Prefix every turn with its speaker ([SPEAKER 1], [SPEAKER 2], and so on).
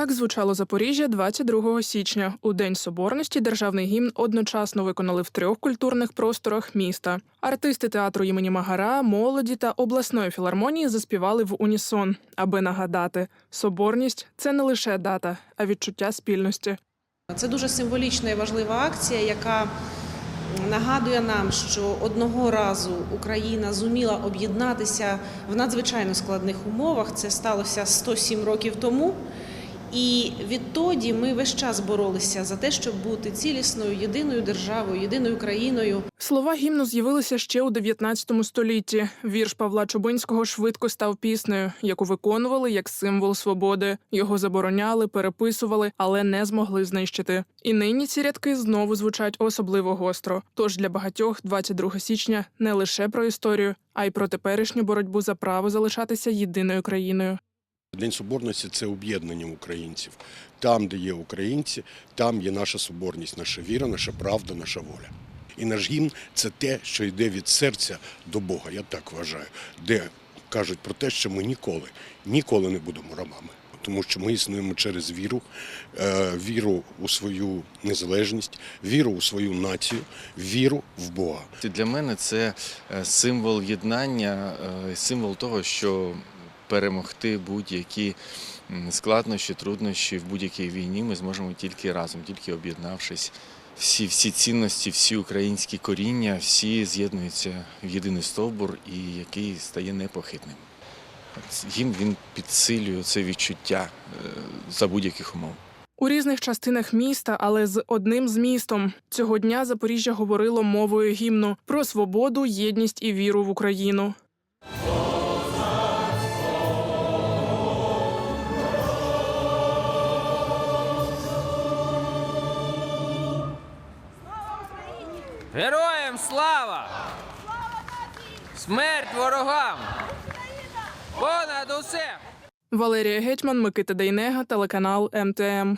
[SPEAKER 1] Так звучало Запоріжжя 22 січня. У День Соборності державний гімн одночасно виконали в трьох культурних просторах міста. Артисти театру імені Магара, молоді та обласної філармонії заспівали в унісон, аби нагадати: соборність це не лише дата, а відчуття спільності.
[SPEAKER 2] Це дуже символічна і важлива акція, яка нагадує нам, що одного разу Україна зуміла об'єднатися в надзвичайно складних умовах. Це сталося 107 років тому. І відтоді ми весь час боролися за те, щоб бути цілісною, єдиною державою, єдиною країною.
[SPEAKER 1] Слова гімну з'явилися ще у 19 столітті. Вірш Павла Чубинського швидко став піснею, яку виконували як символ свободи. Його забороняли, переписували, але не змогли знищити. І нині ці рядки знову звучать особливо гостро. Тож для багатьох 22 січня не лише про історію, а й про теперішню боротьбу за право залишатися єдиною країною.
[SPEAKER 3] День соборності це об'єднання українців. Там, де є українці, там є наша соборність, наша віра, наша правда, наша воля. І наш гімн це те, що йде від серця до Бога, я так вважаю, де кажуть про те, що ми ніколи, ніколи не будемо рабами. Тому що ми існуємо через віру, е, віру у свою незалежність, віру у свою націю, віру в Бога.
[SPEAKER 4] Для мене це е, символ єднання, е, символ того, що перемогти будь-які складнощі, труднощі в будь-якій війні ми зможемо тільки разом, тільки об'єднавшись. Всі, всі цінності, всі українські коріння, всі з'єднуються в єдиний стовбур, і який стає непохитним. Гімн він підсилює це відчуття е, за будь-яких умов.
[SPEAKER 1] У різних частинах міста, але з одним змістом. Цього дня Запоріжжя говорило мовою гімну про свободу, єдність і віру в Україну.
[SPEAKER 5] Героям слава! Смерть ворогам! Понад усе!
[SPEAKER 1] Валерія Гетьман, Микита Дейнега, телеканал МТМ.